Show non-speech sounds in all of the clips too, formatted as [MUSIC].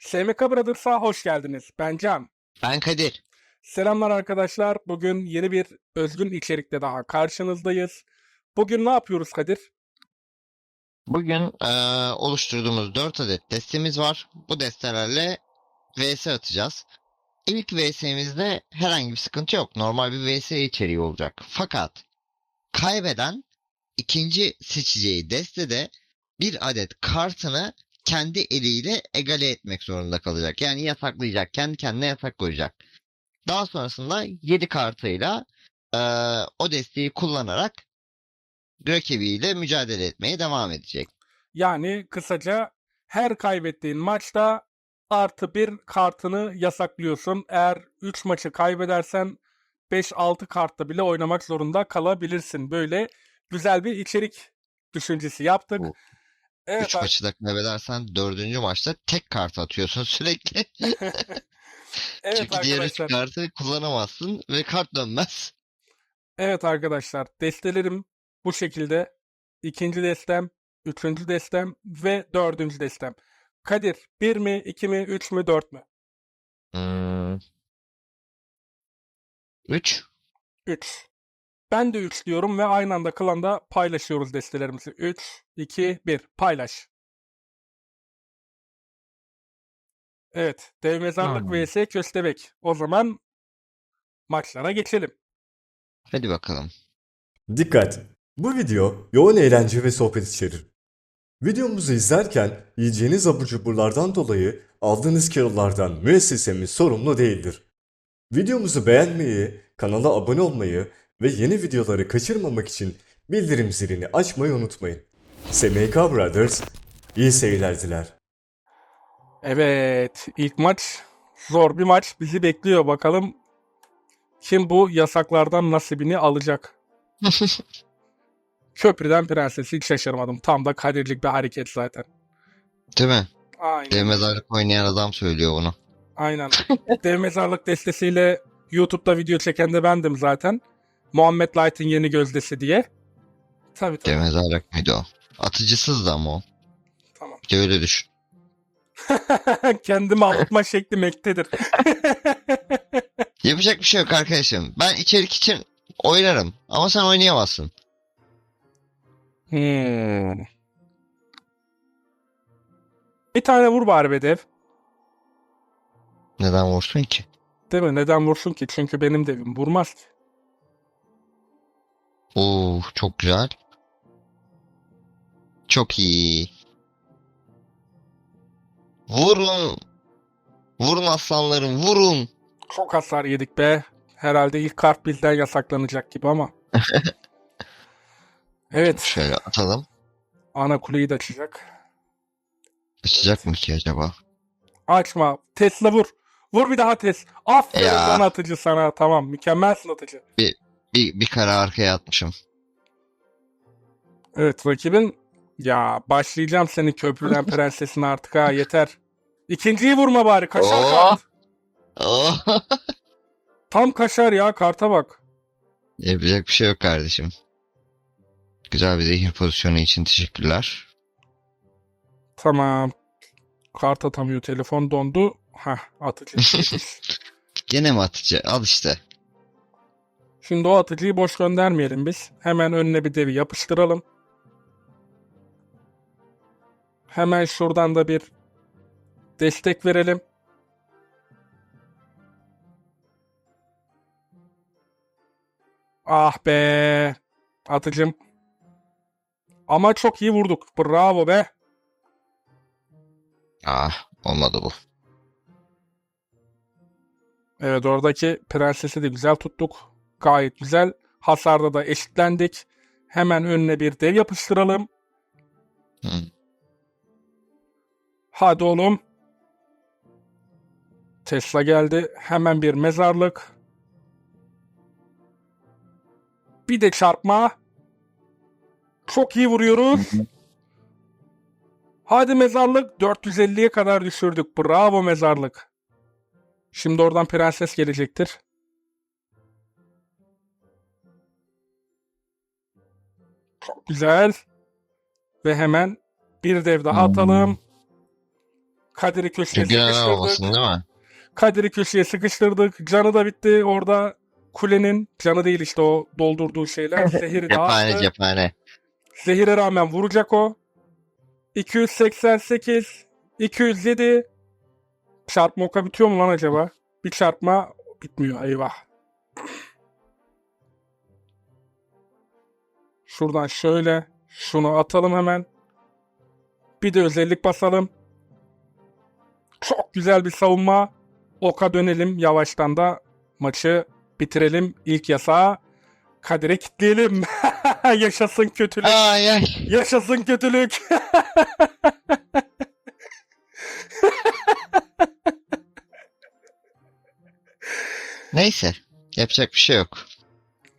SMK Brothers'a hoş geldiniz. Ben Can. Ben Kadir. Selamlar arkadaşlar. Bugün yeni bir özgün içerikte daha karşınızdayız. Bugün ne yapıyoruz Kadir? Bugün eee, oluşturduğumuz 4 adet destemiz var. Bu destelerle VS atacağız. İlk VS'mizde herhangi bir sıkıntı yok. Normal bir VS içeriği olacak. Fakat kaybeden ikinci seçeceği destede bir adet kartını kendi eliyle egale etmek zorunda kalacak. Yani yasaklayacak. Kendi kendine yasak koyacak. Daha sonrasında 7 kartıyla eee, o desteği kullanarak rakibiyle mücadele etmeye devam edecek. Yani kısaca her kaybettiğin maçta artı bir kartını yasaklıyorsun. Eğer 3 maçı kaybedersen 5-6 kartta bile oynamak zorunda kalabilirsin. Böyle güzel bir içerik düşüncesi yaptık. Bu Evet, 3 maçı da kaybedersen 4. maçta tek kart atıyorsun [LAUGHS] sürekli. evet Çünkü diğer 3 arkadaşlar. kartı kullanamazsın ve kart dönmez. Evet arkadaşlar, destelerim bu şekilde. İkinci destem, üçüncü destem ve dördüncü destem. Kadir, bir mi, iki mi, üç mü, dört mü? Hmm. 3. Üç. Ben de üç diyorum ve aynı anda klanda paylaşıyoruz destelerimizi. Üç, iki, bir. Paylaş. Evet, dev mezarlık vs köstebek. O zaman maçlara geçelim. Hadi bakalım. Dikkat! Bu video yoğun eğlence ve sohbet içerir. Videomuzu izlerken yiyeceğiniz abur cuburlardan dolayı aldığınız kilolardan müessesemiz sorumlu değildir. Videomuzu beğenmeyi, kanala abone olmayı ve yeni videoları kaçırmamak için bildirim zilini açmayı unutmayın. SMK Brothers iyi seyirler diler. Evet, ilk maç zor bir maç bizi bekliyor. Bakalım kim bu yasaklardan nasibini alacak. [LAUGHS] Köprüden prensesi hiç şaşırmadım. Tam da kadirlik bir hareket zaten. Değil mi? Aynen. Dev mezarlık oynayan adam söylüyor bunu. Aynen. Dev mezarlık destesiyle YouTube'da video çeken de bendim zaten. Muhammed Light'ın yeni gözdesi diye. Tabii tabii. Dev mezarlık mıydı o? Atıcısız da ama o. Tamam. Bir de öyle düşün. [LAUGHS] Kendimi avutma [LAUGHS] şeklim ektedir. [LAUGHS] Yapacak bir şey yok arkadaşım. Ben içerik için oynarım. Ama sen oynayamazsın. Hmm. Bir tane vur bari be dev. Neden vursun ki? Değil mi? Neden vursun ki? Çünkü benim devim vurmaz ki. Oo, çok güzel. Çok iyi. Vurun. Vurun aslanlarım, vurun. Çok hasar yedik be. Herhalde ilk kart bizden yasaklanacak gibi ama. [LAUGHS] Evet. Şöyle atalım. Ana kuleyi de açacak. Açacak mı ki acaba? Açma. Tesla vur. Vur bir daha Tes. Aferin Ya. lan atıcı sana. Tamam. Mükemmelsin atıcı. Bir, bir kare arkaya atmışım. Evet rakibin ya başlayacağım senin köprüden [LAUGHS] prensesine artık ha yeter. İkinciyi vurma bari. Kaşar Oo. kart. Oo. [LAUGHS] Tam kaşar ya karta bak. Yapacak bir şey yok kardeşim. Güzel bir zehir pozisyonu için teşekkürler. Tamam. Kart atamıyor. Telefon dondu. Hah atıcı. [LAUGHS] Gene mi atıcı? Al işte. Şimdi o atıcıyı boş göndermeyelim biz. Hemen önüne bir devi yapıştıralım. Hemen şuradan da bir destek verelim. Ah be. Atıcım. Ama çok iyi vurduk. Bravo be. Ah olmadı bu. Evet oradaki prensesi de güzel tuttuk. Gayet güzel. Hasarda da eşitlendik. Hemen önüne bir dev yapıştıralım. Hı. Hadi oğlum. Tesla geldi. Hemen bir mezarlık. Bir de çarpma. Çok iyi vuruyoruz. Hadi mezarlık. 450'ye kadar düşürdük. Bravo mezarlık. Şimdi oradan prenses gelecektir. Güzel. Ve hemen bir dev daha atalım. Kadir'i köşeye Çünkü neden sıkıştırdık. olmasın değil mi? Kadir'i köşeye sıkıştırdık. Canı da bitti. Orada kulenin canı değil işte o doldurduğu şeyler. Zehiri Cephane dağıttı. cephane. Zehire rağmen vuracak o. 288, 207. Çarpma oka bitiyor mu lan acaba? Bir çarpma bitmiyor. Eyvah. Şuradan şöyle şunu atalım hemen. Bir de özellik basalım. Çok güzel bir savunma. Oka dönelim. Yavaştan da maçı bitirelim. İlk yasağı Kadir'e kitleyelim. [LAUGHS] Yaşasın kötülük. Ay ay. Yaşasın kötülük. Neyse. Yapacak bir şey yok.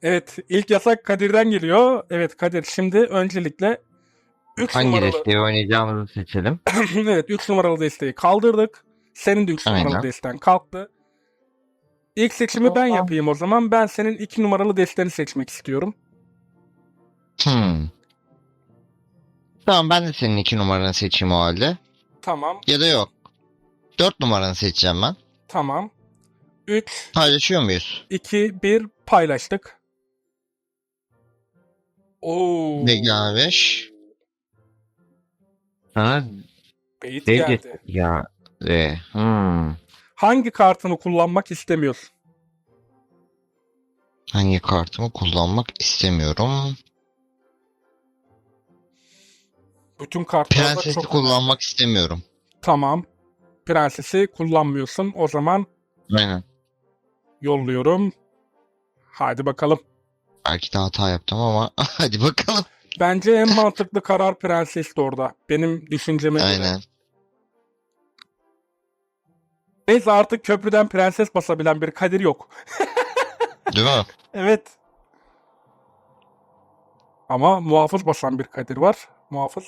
Evet ilk yasak Kadir'den geliyor. Evet Kadir şimdi öncelikle 3 Hangi numaralı desteği oynayacağımızı seçelim. [CLEARS THROAT] evet 3 numaralı desteği kaldırdık. Senin de 3 Aynen. numaralı desteğin kalktı. İlk seçimi ben yapayım o zaman. Ben senin 2 numaralı desteğini seçmek istiyorum. Hmm. Tamam ben de senin iki numaranı seçeyim o halde. Tamam. Ya da yok. Dört numaranı seçeceğim ben. Tamam. 3 Paylaşıyor muyuz? 2 1 paylaştık. Oo. Vega 5. Sana Beyit dev geldi. ya. E, hmm. Hangi kartını kullanmak istemiyorsun? Hangi kartımı kullanmak istemiyorum. Bütün kartlarda Prensesi çok kullanmak istemiyorum. Tamam. Prensesi kullanmıyorsun. O zaman Aynen. yolluyorum. Hadi bakalım. Belki de hata yaptım ama [LAUGHS] hadi bakalım. Bence en mantıklı karar prensesti orada. Benim düşünceme göre. Aynen. Neyse artık köprüden prenses basabilen bir Kadir yok. [LAUGHS] Değil mi? Evet. Ama muhafız basan bir Kadir var. Muhafız.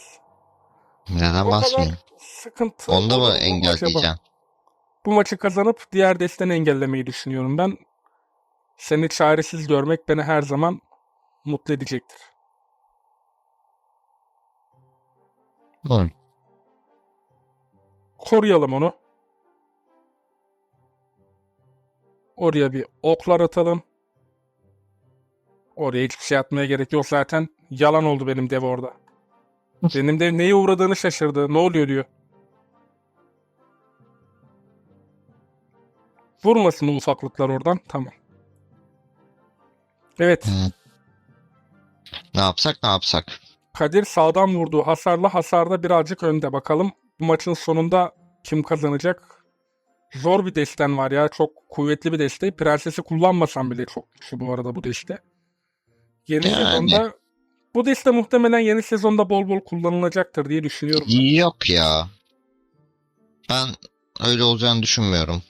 Neden basmayayım? sıkıntı. Onu da olur mı engelleyeceğim? Bu maçı kazanıp diğer desteni engellemeyi düşünüyorum ben. Seni çaresiz görmek beni her zaman mutlu edecektir. Hı. Koruyalım onu. Oraya bir oklar atalım. Oraya hiçbir şey atmaya gerek yok zaten. Yalan oldu benim dev orada. Benim dev neye uğradığını şaşırdı. Ne oluyor diyor. Vurmasın o ufaklıklar oradan. Tamam. Evet. Hı. Ne yapsak ne yapsak? Kadir sağdan vurduğu hasarla hasarda birazcık önde. Bakalım bu maçın sonunda kim kazanacak? Zor bir desten var ya. Çok kuvvetli bir deste. Prensesi kullanmasam bile çok güçlü bu arada bu deste. Yeni Yani. sezonda bu deste muhtemelen yeni sezonda bol bol kullanılacaktır diye düşünüyorum. ben. Yok ya. Ben öyle olacağını düşünmüyorum.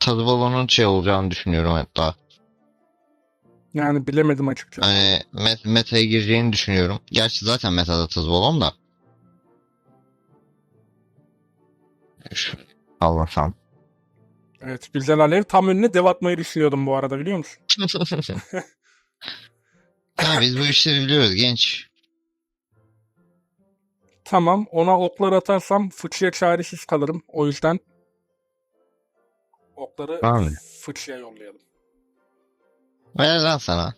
Tadı balonun şey olacağını düşünüyorum hatta. Yani bilemedim açıkçası. Hani met- meta'ya gireceğini düşünüyorum. Gerçi zaten metada tadı balon da. Almasam. Evet güzel alev. Tam önüne dev atmayı düşünüyordum bu arada biliyor musun? [LAUGHS] [LAUGHS] ya biz bu işleri biliyoruz genç. Tamam ona oklar atarsam fıçıya çaresiz kalırım. O yüzden okları Abi. fıçıya yollayalım. Ver lan sana.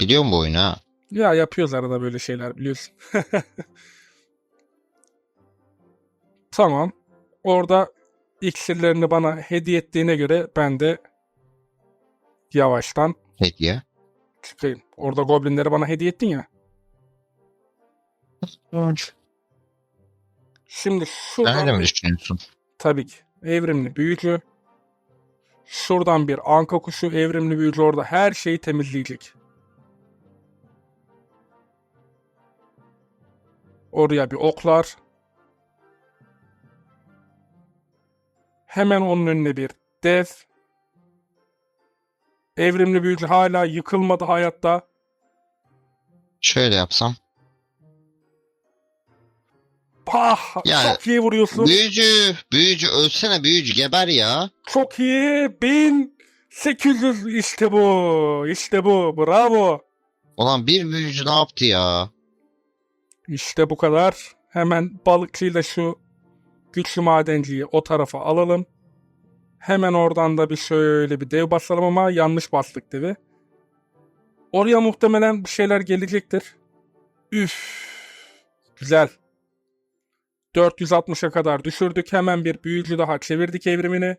Biliyor musun bu oyunu ha? Ya yapıyoruz arada böyle şeyler biliyorsun. [LAUGHS] tamam. Orada iksirlerini bana hediye ettiğine göre ben de yavaştan Hediye. çıkayım. Orada goblinleri bana hediye ettin ya. Şimdi şuradan Nerede mi düşünüyorsun? tabii ki evrimli büyücü. Şuradan bir anka kuşu evrimli büyücü orada her şeyi temizleyecek. Oraya bir oklar. Hemen onun önüne bir dev. Evrimli büyücü hala yıkılmadı hayatta. Şöyle yapsam. Bah! Ya, çok iyi vuruyorsun. Büyücü. Büyücü ölsene büyücü geber ya. Çok iyi. 1800 işte bu. İşte bu. Bravo. Ulan bir büyücü ne yaptı ya? İşte bu kadar. Hemen balıkçıyla şu Güçlü madenciyi o tarafa alalım. Hemen oradan da bir şöyle bir dev basalım ama yanlış bastık devi. Oraya muhtemelen bir şeyler gelecektir. Üf. Güzel. 460'a kadar düşürdük. Hemen bir büyücü daha çevirdik evrimini.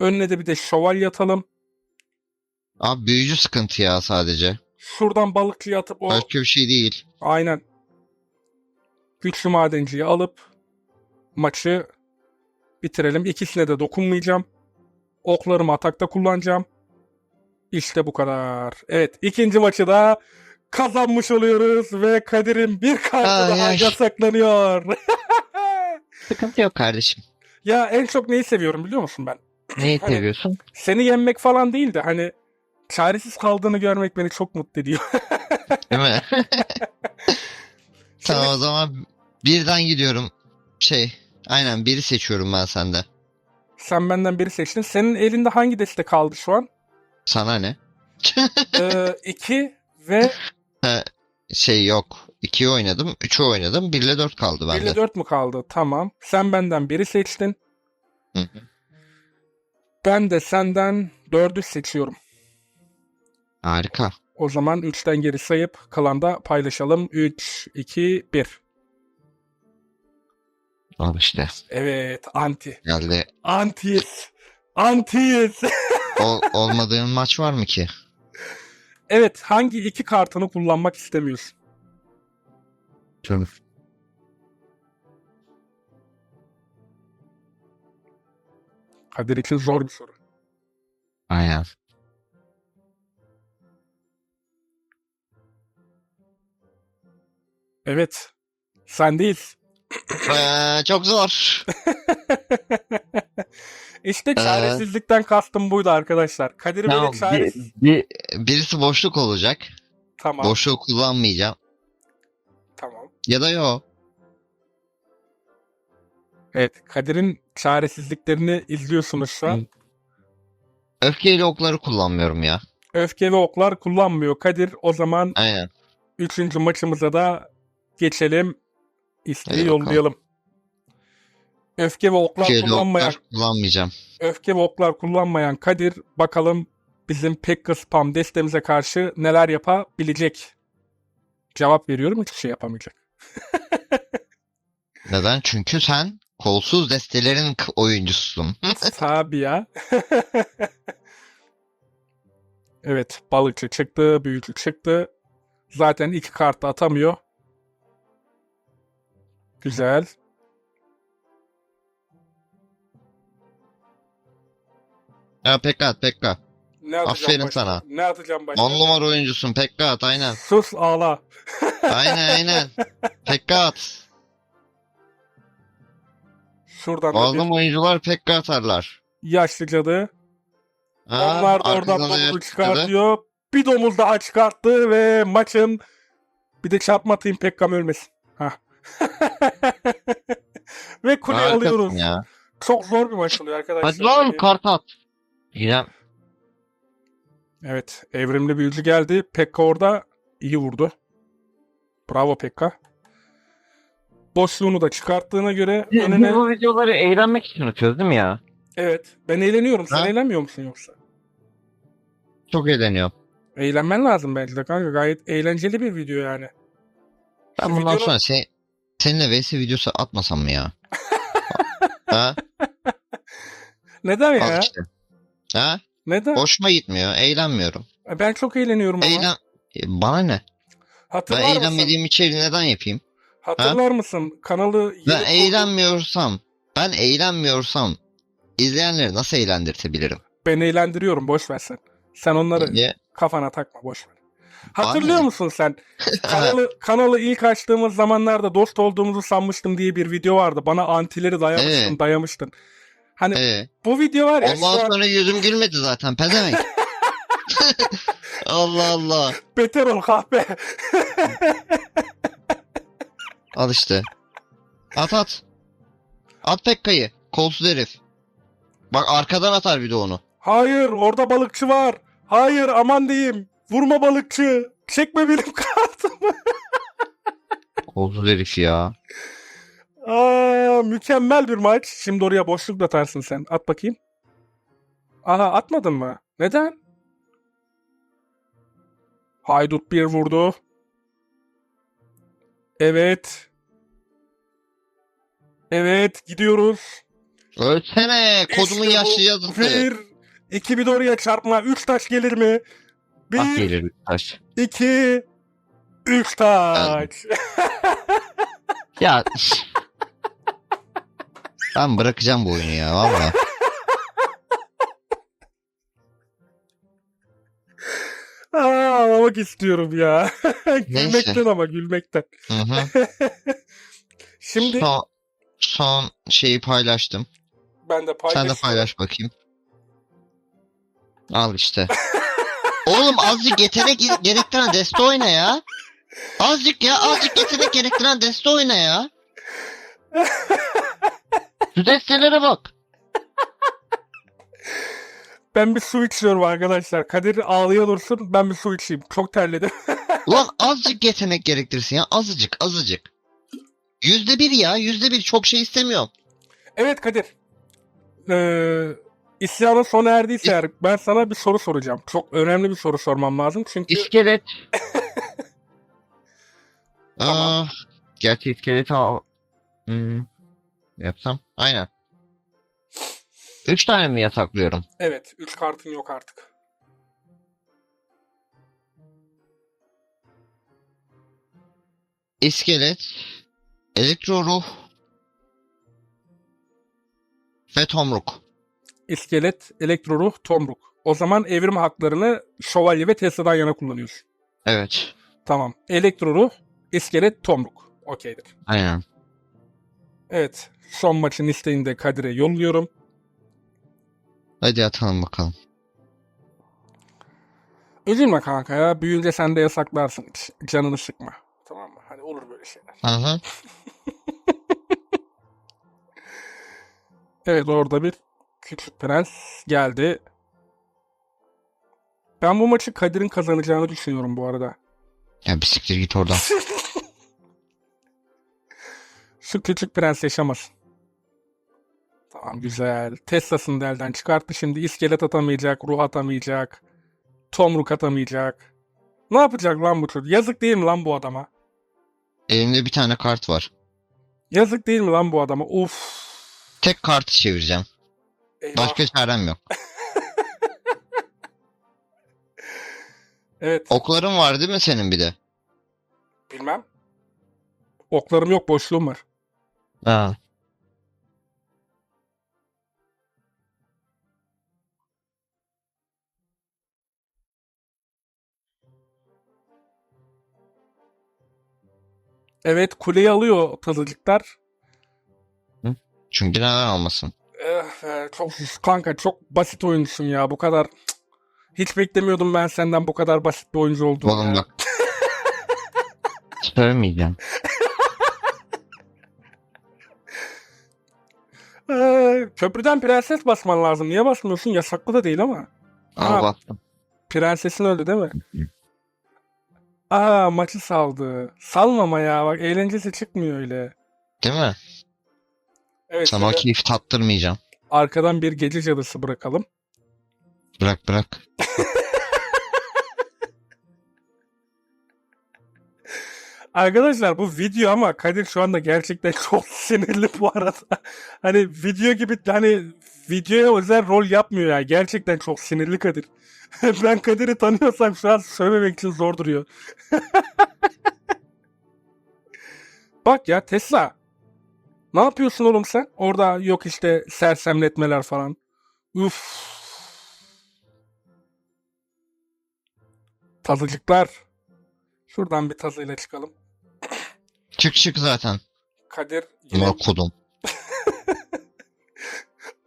Önüne de bir de şövalye atalım. Abi büyücü sıkıntı ya sadece. Şuradan balıkçıyı atıp o Başka bir şey değil. aynen güçlü madenciyi alıp maçı bitirelim. İkisine de dokunmayacağım. Oklarımı atakta kullanacağım. İşte bu kadar. Evet ikinci maçı da kazanmış oluyoruz ve Kadir'in bir Ay, daha yasaklanıyor. [LAUGHS] Sıkıntı yok kardeşim. ya en çok neyi seviyorum biliyor musun ben? Neyi Hani- seviyorsun? Seni yenmek falan değil de hani çaresiz kaldığını görmek beni çok mutlu ediyor. [LAUGHS] Değil mi? [LAUGHS] Şimdi- tamam o zaman birden gidiyorum. Şey aynen biri seçiyorum ben sende. Sen benden biri seçtin. Senin elinde hangi deste kaldı şu an? Sana ne? Ee, [LAUGHS] iki ve Şey yok. 2'yi oynadım. 3'ü oynadım. 1 ile 4 kaldı 1 ile bende. 4 mü kaldı? Tamam. Sen benden biri seçtin. Hı hı. Ben de senden 4'ü seçiyorum. Harika. O zaman 3'ten geri sayıp kalanda paylaşalım. 3, 2, 1. Al işte. Evet, anti. Geldi. Antiyiz. Antiyiz. Ol, olmadığın maç var mı ki? evet, hangi iki kartını kullanmak istemiyorsun? Tüm. Kadir için zor bir soru. Aynen. Evet. Sendeyiz. Ee, çok zor. [LAUGHS] işte çaresizlikten kastım buydu arkadaşlar. Kadir Tamam, böyle bir, çaresiz. bir, birisi boşluk olacak. Tamam. Boşluğu kullanmayacağım. Ya da yo. Evet, Kadir'in çaresizliklerini izliyorsunuz şu an. Öfkeyle okları kullanmıyorum ya. Öfke ve oklar kullanmıyor Kadir. O zaman Aynen. üçüncü maçımıza da geçelim. İsteği Hadi bakalım. yollayalım. Öfke ve oklar Öfkeyle kullanmayan, oklar kullanmayacağım. öfke ve oklar kullanmayan Kadir bakalım bizim Pekka Spam destemize karşı neler yapabilecek? Cevap veriyorum hiçbir şey yapamayacak. Neden? Çünkü sen kolsuz destelerin oyuncususun. [LAUGHS] Tabii ya. [LAUGHS] evet balıkçı çıktı, büyücü çıktı. Zaten iki kart atamıyor. Güzel. ya Pekka Pekka. Ne atacağım Aferin başka? sana. Ne atacağım başka? 10 numara oyuncusun Pekka at aynen. Sus ağla. [LAUGHS] Aynen aynen. Pekka at. Şuradan da Bazı bir oyuncular Pekka atarlar. yaşlı cadı. Ha, Onlar da oradan arkasına da domuzu çıkartıyor. Bir domuz daha çıkarttı ve maçın bir de çarpma atayım Pekkam ölmesin. Hah. [LAUGHS] ve kule Harikasın alıyoruz. Ya. Çok zor bir maç oluyor arkadaşlar. Hadi lan kart at. İrem. Evet, evrimli büyücü geldi. Pekka orada iyi vurdu. Bravo Pekka. Boşluğunu da çıkarttığına göre Biz, önüne... biz bu videoları eğlenmek için atıyoruz değil mi ya? Evet, ben eğleniyorum. Sen Ha? eğlenmiyor musun yoksa? Çok eğleniyorum. Eğlenmen lazım bence de kanka. Gayet eğlenceli bir video yani. Ben Şu bundan videonun- sonra sen, seninle VS videosu atmasam mı ya? [LAUGHS] ha? Neden ya? Al işte. Ha? Neden? Hoşuma gitmiyor. Eğlenmiyorum. Ben çok eğleniyorum ama. Eğlen... E, Bana ne? Ben Hatırlar mısın? eğlenmediğim içeriği neden yapayım? Hatırlar mısın? Kanalı Ben eğlenmiyorsam, ben eğlenmiyorsam izleyenleri nasıl eğlendirtebilirim? Ben eğlendiriyorum boş ver sen. Sen onları Niye? kafana takma boş ver. Hatırlıyor Abi. musun sen? [LAUGHS] Kanalı, kanalı ilk açtığımız zamanlarda dost olduğumuzu sanmıştım diye bir video vardı. Bana antileri dayamıştın, Evet. dayamıştın. Hani Ee, bu video var ya ondan an sonra yüzüm gülmedi zaten pezevenk. [LAUGHS] Allah Allah. beter ol kahpe. Al işte. At at. At Pekka'yı. Kolsuz herif. Bak arkadan atar bir de onu. Hayır orada balıkçı var. Hayır aman diyeyim. Vurma balıkçı. Çekme benim [LAUGHS] kartımı. Kolsuz herif ya. Aa, mükemmel bir maç. Şimdi oraya boşluk da atarsın sen. At bakayım. Aha atmadın mı? Neden? Haydut bir vurdu. Evet. Evet gidiyoruz. Ölsene kodumun İşte yaşlı yazısı. Bir. İki bir de oraya çarpma. Üç taş gelir mi? Bir. Bak gelir bir taş. iki. Üç taş. Ya [LAUGHS] ben bırakacağım bu oyunu ya valla. Aa, ağlamak istiyorum ya. [LAUGHS] Gülmekten ama gülmekten. Hı hı. [LAUGHS] Şimdi Son, son şeyi paylaştım. ben de Sen paylaşıyorum. de paylaş bakayım. Al işte. Oğlum azıcık yetenek gerektiren deste oyna ya. Azıcık ya azıcık yetenek gerektiren deste oyna ya. [LAUGHS] Şu destelere bak. [LAUGHS] Ben bir su içiyorum arkadaşlar. Kadir ağlıyor dursun. Ben bir su içeyim. Çok terledim. [LAUGHS] Ulan azıcık yetenek gerektirsin ya azıcık azıcık. Yüzde bir ya yüzde bir çok şey istemiyorum. evet Kadir. Ee, isyanın sona erdiyse eğer ben sana bir soru soracağım. Çok önemli bir soru sormam lazım. Çünkü İskelet. [LAUGHS] Aa, Gerçi iskelet al. Hmm. Yapsam aynen. Üç tane mi yasaklıyorum? evet 3 kartın yok artık. İskelet, elektro ruh ve tomruk. İskelet, elektro ruh, tomruk. O zaman evrim haklarını şövalye ve Tesla'dan yana kullanıyorsun. Evet. Tamam. Elektro ruh, iskelet, tomruk. Okeydir. Aynen. Evet. Son maçın isteğini de Kadir'e yolluyorum. Hadi atalım bakalım. Üzülme kanka ya. Büyüyünce sen de yasaklarsın. Canını sıkma. Tamam mı? Hani olur böyle şeyler. Hı. [LAUGHS] Evet orada bir küçük prens geldi. Ben bu maçı Kadir'in kazanacağını düşünüyorum bu arada. Ya bir siktir git oradan. [LAUGHS] Şu küçük prens yaşamasın. Tamam güzel. Tesla'sını da elden çıkarttı. Şimdi iskelet atamayacak, ruh atamayacak. Tomruk atamayacak. Ne yapacak lan bu çocuk? Yazık değil mi lan bu adama? Elimde bir tane kart var. Yazık değil mi lan bu adama? Uf. Tek kartı çevireceğim. Eyvah. Başka çarem yok. [LAUGHS] Evet. Okların var değil mi senin bir de? Bilmem. Oklarım yok, boşluğum var. Ha. Evet, kuleyi alıyor tazıcıklar. Çünkü neden almasın? Eh, eh, çok kanka çok basit oyuncusun ya. Bu kadar hiç beklemiyordum ben senden bu kadar basit bir oyuncu olduğunu. Oğlum ya. bak. [LAUGHS] Söylemeyeceğim. Köprüden prenses basman lazım. Niye basmıyorsun? Yasaklı da değil ama. Al Ha. bastım. Prensesin öldü değil mi? Aa maçı saldı. Salmama ya bak eğlencesi çıkmıyor öyle. Değil mi? Evet Sana o keyif tattırmayacağım. arkadan bir gece cadısı bırakalım. Bırak bırak. [LAUGHS] Arkadaşlar bu video ama Kadir şu anda gerçekten [LAUGHS] çok sinirli bu arada. Hani video gibi hani videoya özel rol yapmıyor ya. Gerçekten çok sinirli Kadir. [LAUGHS] ben Kadir'i tanıyorsam şu an söylememek için zor duruyor. [LAUGHS] Bak ya Tesla. Ne yapıyorsun oğlum sen? Orada yok işte sersemletmeler falan. Uf. Tazıcıklar. Şuradan bir tazıyla çıkalım. Çık çık zaten. Kadir yine kodum. [LAUGHS]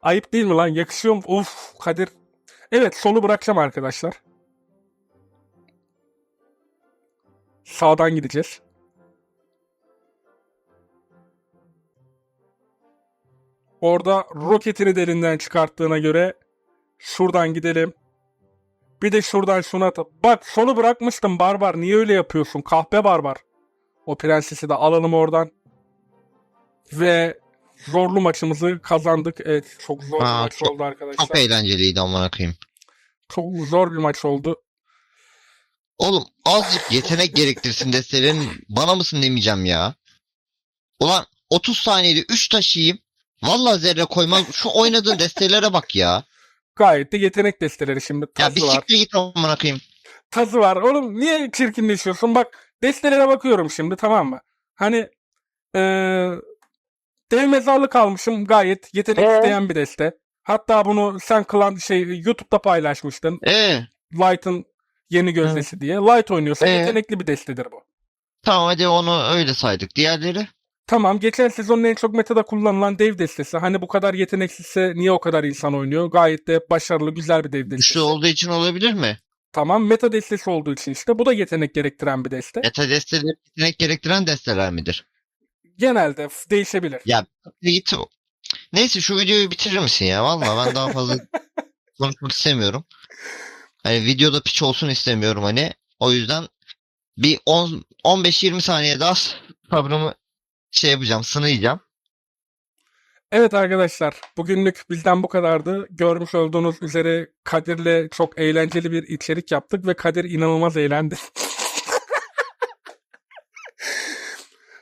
ayıp değil mi lan? Yakışıyor mu? Of Kadir. Evet solu bırakacağım arkadaşlar. Sağdan gideceğiz. Orada roketini derinden çıkarttığına göre şuradan gidelim. Bir de şuradan şunu atıp. Bak solu bırakmıştım barbar. Niye öyle yapıyorsun? Kahpe barbar. O prensesi de alalım oradan. Ve zorlu maçımızı kazandık. Evet çok zor bir Aa, maç çok- oldu arkadaşlar. Çok eğlenceliydi amına koyayım. Çok zor bir maç oldu. Oğlum azıcık yetenek gerektirsin destelerin bana mısın demeyeceğim ya. Ulan 30 saniyede 3 taşıyayım. Vallahi zerre koymam. Şu oynadığın destelere bak ya. Gayet de yetenek desteleri şimdi. Ya Tazı bir var. siktir git amına koyayım. Tazı var. Oğlum niye çirkinleşiyorsun? Bak destelere bakıyorum şimdi tamam mı? Hani eee dev mezarlık almışım. Gayet yetenek Ee? isteyen bir deste. Hatta bunu sen klan şey YouTube'da paylaşmıştın. Ee, Light'ın yeni gözdesi diye. Light oynuyorsa Ee? yetenekli bir destedir bu. tamam hadi onu öyle saydık. Diğerleri? Tamam geçen sezonun en çok metada kullanılan dev destesi. Hani bu kadar yeteneksizse niye o kadar insan oynuyor? Gayet de başarılı güzel bir dev destesi. Güçlü olduğu için olabilir mi? Tamam meta destesi olduğu için işte bu da yetenek gerektiren bir deste. Meta desteleri yetenek gerektiren desteler midir? Genelde değişebilir. Ya git. Neyse şu videoyu bitirir misin ya? Vallahi ben daha fazla [LAUGHS] konuşmak istemiyorum. Hani videoda piç olsun istemiyorum hani. O yüzden bir 10 15-20 saniye daha sabrımı şey yapacağım, sınayacağım. Evet arkadaşlar bugünlük bizden bu kadardı. Görmüş olduğunuz üzere Kadir'le çok eğlenceli bir içerik yaptık ve Kadir inanılmaz eğlendi. [LAUGHS]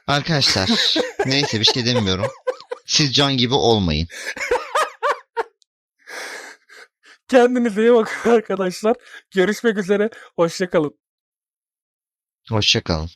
Arkadaşlar neyse bir şey demiyorum. Siz can gibi olmayın. Kendinize iyi bakın arkadaşlar. Görüşmek üzere. Hoşçakalın. Hoşçakalın.